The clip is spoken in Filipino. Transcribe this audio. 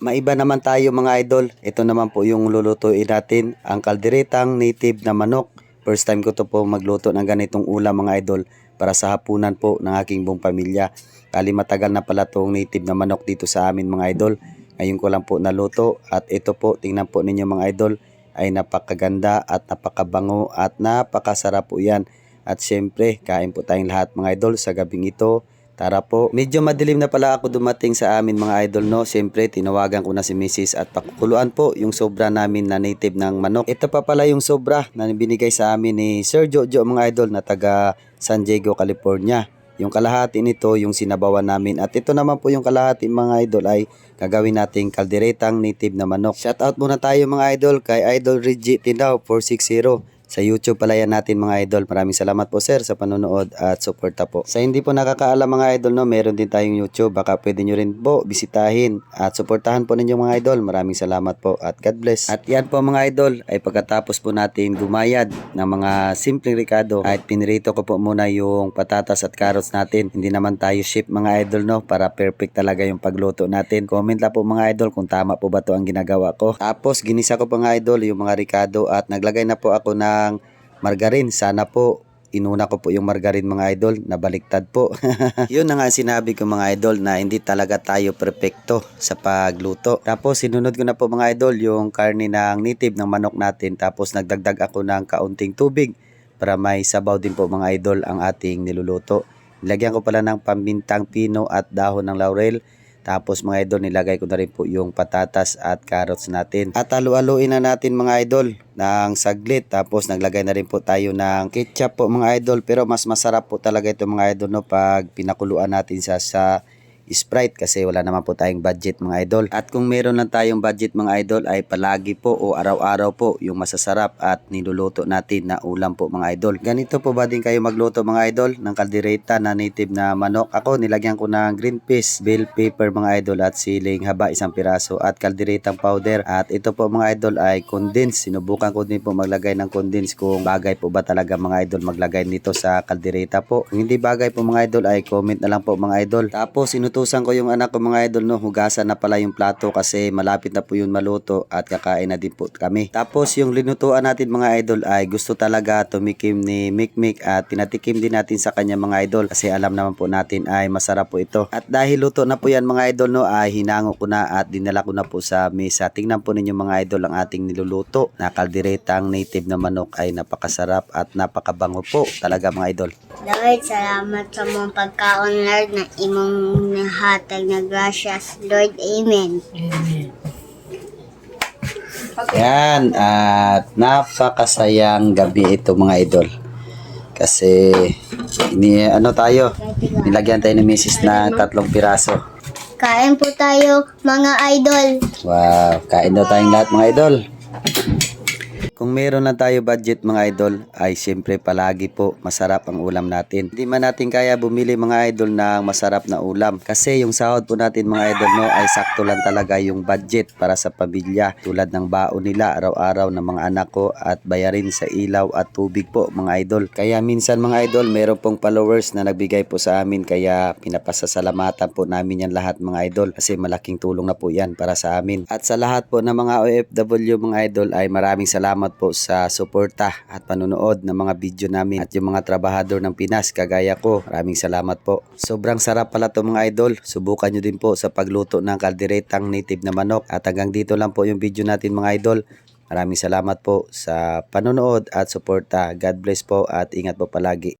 Maiba naman tayo mga idol. Ito naman po yung lulutuin natin. Ang kalderetang native na manok. First time ko to po magluto ng ganitong ulam mga idol para sa hapunan po ng aking buong pamilya. Kali matagal na pala tong native na manok dito sa amin mga idol. Ngayon ko lang po naluto at ito po tingnan po ninyo mga idol ay napakaganda at napakabango at napakasarap po yan. At syempre kain po tayong lahat mga idol sa gabing ito. Tara po. Medyo madilim na pala ako dumating sa amin mga idol no. Siyempre tinawagan ko na si Mrs. at pakukuluan po yung sobra namin na native ng manok. Ito pa pala yung sobra na binigay sa amin ni Sir Jojo mga idol na taga San Diego, California. Yung kalahati nito yung sinabawan namin at ito naman po yung kalahati mga idol ay gagawin nating kalderetang native na manok. Shoutout muna tayo mga idol kay Idol Reggie Tindao 460 sa YouTube pala yan natin mga idol. Maraming salamat po sir sa panonood at suporta po. Sa hindi po nakakaalam mga idol no, meron din tayong YouTube. Baka pwede nyo rin po bisitahin at suportahan po ninyo mga idol. Maraming salamat po at God bless. At yan po mga idol ay pagkatapos po natin gumayad ng mga simpleng ricado at pinirito ko po muna yung patatas at carrots natin. Hindi naman tayo ship mga idol no para perfect talaga yung pagluto natin. Comment lang po mga idol kung tama po ba to ang ginagawa ko. Tapos ginisa ko pa mga idol yung mga ricado at naglagay na po ako ng margarine. Sana po inuna ko po yung margarine mga idol na baliktad po. Yun na nga sinabi ko mga idol na hindi talaga tayo perfecto sa pagluto. Tapos sinunod ko na po mga idol yung karne ng native ng manok natin. Tapos nagdagdag ako ng kaunting tubig para may sabaw din po mga idol ang ating niluluto. Nilagyan ko pala ng pambintang pino at dahon ng laurel. Tapos mga idol, nilagay ko na rin po yung patatas at carrots natin. At halu-haluin na natin mga idol ng saglit. Tapos naglagay na rin po tayo ng ketchup po mga idol. Pero mas masarap po talaga ito mga idol no, pag pinakuluan natin sa sa Sprite kasi wala naman po tayong budget mga idol. At kung meron lang tayong budget mga idol ay palagi po o araw-araw po yung masasarap at niluluto natin na ulam po mga idol. Ganito po ba din kayo magluto mga idol ng kaldereta na native na manok? Ako nilagyan ko ng green peas, bell pepper mga idol at siling haba isang piraso at kalderetang powder. At ito po mga idol ay condense. Sinubukan ko din po maglagay ng condense kung bagay po ba talaga mga idol maglagay nito sa kaldereta po. Kung hindi bagay po mga idol ay comment na lang po mga idol. Tapos inutusan ko yung anak ko mga idol no, hugasan na pala yung plato kasi malapit na po yun maluto at kakain na din po kami. Tapos yung linutuan natin mga idol ay gusto talaga tumikim ni Mikmik at pinatikim din natin sa kanya mga idol kasi alam naman po natin ay masarap po ito. At dahil luto na po yan mga idol no ay hinango ko na at dinala ko na po sa mesa. Tingnan po ninyo mga idol ang ating niluluto na kalderetang native na manok ay napakasarap at napakabango po talaga mga idol. Lord, salamat sa mong pagkaon, Lord, na imong nahatag na gracias, Lord. Amen. Yan, at napakasayang gabi ito mga idol. Kasi, ini, ano tayo, nilagyan tayo ni Mrs. ng tatlong piraso. Kain po tayo, mga idol. Wow, kain daw tayong lahat mga idol. Kung meron lang tayo budget mga idol, ay siyempre palagi po masarap ang ulam natin. Hindi man natin kaya bumili mga idol ng masarap na ulam. Kasi yung sahod po natin mga idol no, ay sakto lang talaga yung budget para sa pamilya. Tulad ng baon nila araw-araw ng mga anak ko at bayarin sa ilaw at tubig po mga idol. Kaya minsan mga idol, meron pong followers na nagbigay po sa amin kaya pinapasasalamatan po namin yan lahat mga idol kasi malaking tulong na po yan para sa amin. At sa lahat po ng mga OFW mga idol ay maraming salamat po sa suporta at panonood ng mga video namin at yung mga trabahador ng Pinas kagaya ko. Maraming salamat po. Sobrang sarap pala to mga idol. Subukan nyo din po sa pagluto ng kalderetang native na manok. At hanggang dito lang po yung video natin mga idol. Maraming salamat po sa panonood at suporta. God bless po at ingat po palagi.